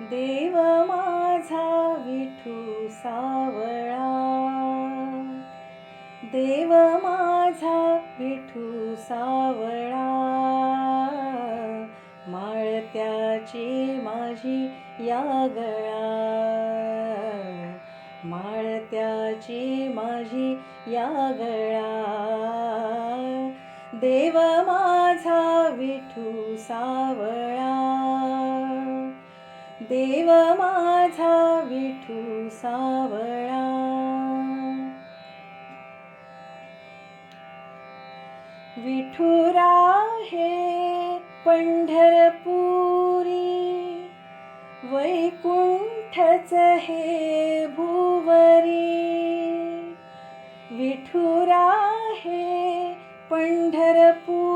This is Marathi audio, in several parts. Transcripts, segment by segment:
देव माझा विठू सावळा. देव माझा विठू सावळा. माळत्याची माझी या गळा माळत्याची माझी या गळा देव माझा विठू सावळा. देव माझा विठू सावळा. विठुरा हे पंढरपुरी वैकुंठच हे भुवरी. विठुरा हे पंढरपुरी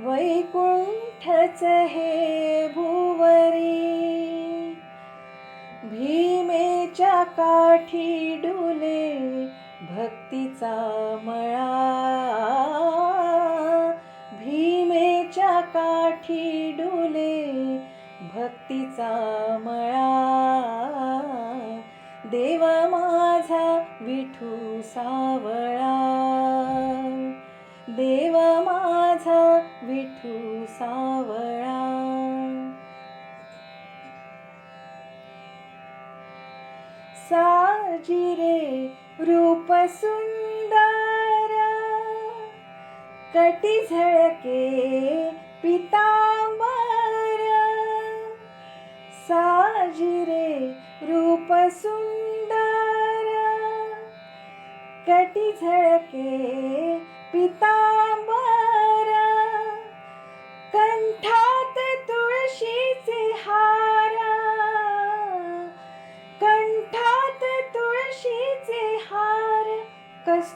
वैकुंठच हे भीमेच्या काठी डुले भक्तीचा मळा. भीमेच्या काठी डुले भक्तीचा मळा. देव माझा विठू सावळा. देव माझा विठू सावळा. साजिरे रूप सुंदर। कटी झळके पितांबर। साजिरे रूप सुंदर। कटी झळके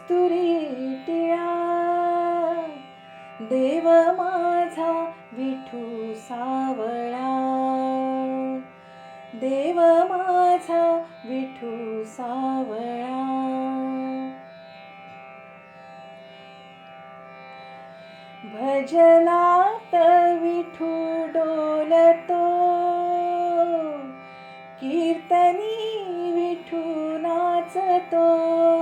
कस्तुरी टिळा देव माझा विठू सावळा. देव माझा विठू सावळा. भजनात विठू डोलतो कीर्तनी विठू नाचतो.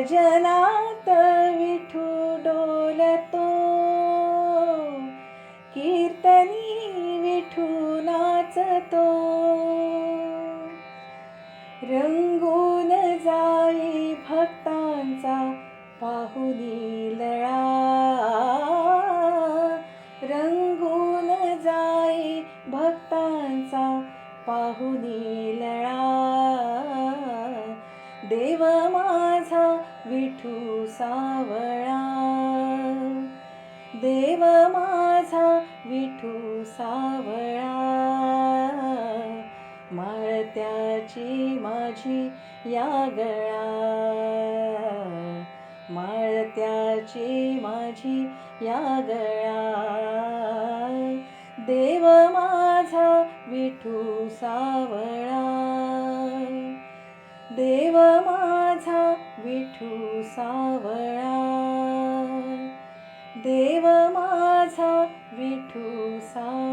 भजनात विठू डोलतो. कीर्तनी विठू नाचतो. रंगून जाई भक्तांचा पाहुनी लळा. रंगून जाई भक्तांचा पाहुनी लळा. देव माझा विठू सावळा. देव माझा विठू सावळा. माळत्याची माझी या गळा. माळत्याची माझी या गळा. देव माझा विठू सावळा. विठू सावळा. देव माझा विठू सावळा